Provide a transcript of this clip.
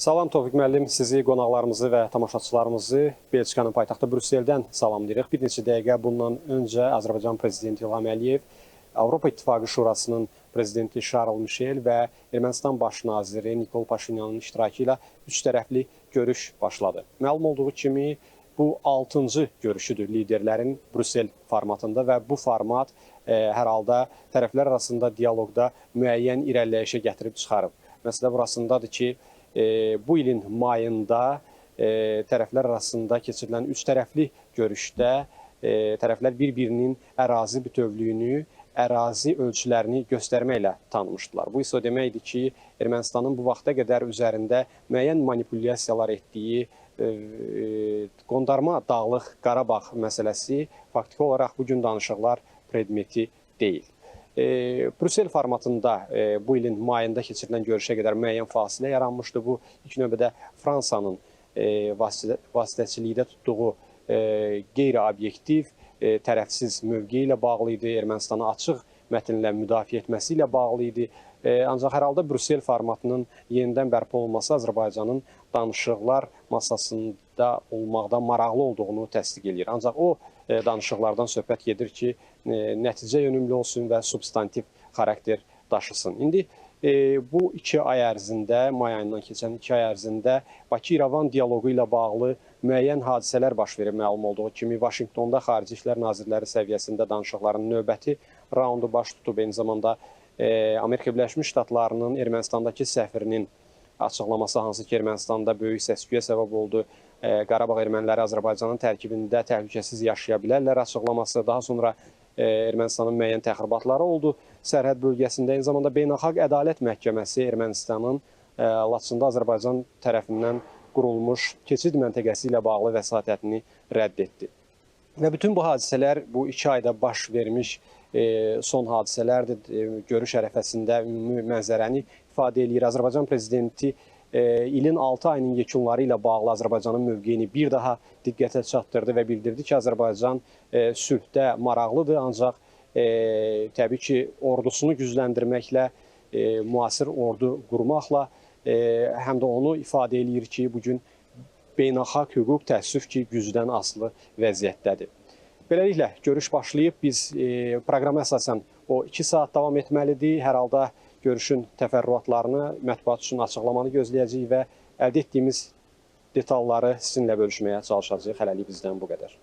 Salam Tofiq müəllim, sizi, qonaqlarımızı və tamaşaçılarımızı Belçikanın paytaxtı Brüsseldən salamlayırıq. Bir neçə dəqiqə bundan öncə Azərbaycan prezidenti İlham Əliyev, Avropa İttifaqı Şurasının prezidenti Şarl Mişel və Ermənistan baş naziri Nikol Paşinyanın iştirakı ilə üç tərəfli görüş başladı. Məlum olduğu kimi bu 6-cı görüşüdür liderlərin Brüssel formatında və bu format e, hər halda tərəflər arasında dialoqda müəyyən irəliləyişə gətirib çıxarıb. Məsələ burasındadır ki, bu ilin mayında e, tərəflər arasında keçirilən üç tərəfli görüşdə e, tərəflər bir-birinin ərazi bütövlüyünü, ərazi ölçülərini göstərməklə tanımışdılar. Bu isə o deməkdir ki, Ermənistanın bu vaxta qədər üzərində müəyyən manipulyasiyalar etdiyi e, e, qondarma Dağlıq Qarabağ məsələsi faktiki olaraq bu gün danışıqlar predmeti deyil. E, Brüssel formatında e, bu ilin mayında keçirilən görüşə qədər müəyyən fasilə yaranmışdı. Bu ilk növbədə Fransanın e, vasitə, vasitəçilikdə tutduğu e, qeyri-obyektiv, e, tərəfsiz mövqeyi ilə bağlı idi, Ermənistanı açıq mətnlə müdafiə etməsi ilə bağlı idi. E, ancaq hər halda Brüssel formatının yenidən bərpa olunması Azərbaycanın danışıqlar masasında olmaqda maraqlı olduğunu təsdiq eləyir. Ancaq o e, danışıqlardan söhbət gedir ki, e, nəticə yönümlü olsun və substantiv xarakter daşısın. İndi bu iki ay ərzində, may ayından keçən iki ay ərzində Bakı-İrəvan dialoqu ilə bağlı müəyyən hadisələr baş verib məlum olduğu kimi Vaşinqtonda Xarici İşlər Nazirləri səviyyəsində danışıqların növbəti raundu baş tutub. Eyni zamanda e, Amerika Birləşmiş Ştatlarının Ermənistandakı səfirinin açıqlaması hansı ki, Ermənistanda böyük səs-küyə səbəb oldu. E, Qarabağ erməniləri Azərbaycanın tərkibində təhlükəsiz yaşaya bilərlər açıqlaması. Daha sonra e, Ermənistanın müəyyən təxribatları oldu sərhəd bölgəsində. Eyni zamanda Beynəlxalq Ədalət Məhkəməsi Ermənistanın e, Laçında Azərbaycan tərəfindən qurulmuş keçid məntəqəsi ilə bağlı vəsatətini rədd etdi. Və bütün bu hadisələr bu iki ayda baş vermiş e, son hadisələrdir. E, görüş ərəfəsində ümumi mənzərəni ifadə eləyir. Azərbaycan prezidenti e, ilin 6 ayının yekunları ilə bağlı Azərbaycanın mövqeyini bir daha diqqətə çatdırdı və bildirdi ki, Azərbaycan e, sülhdə maraqlıdır, ancaq e, təbii ki, ordusunu gücləndirməklə, e, müasir ordu qurmaqla həm də onu ifadə eləyir ki, bu gün beynəlxalq hüquq təəssüf ki, gücdən asılı vəziyyətdədir. Beləliklə, görüş başlayıb. Biz proqrama əsasən o 2 saat davam etməlidir. Hər halda görüşün təfərrüatlarını mətbuat üçün açıqlamanı gözləyəcəyik və əldə etdiyimiz detalları sizinlə bölüşməyə çalışacağıq. Hələlik bizdən bu qədər.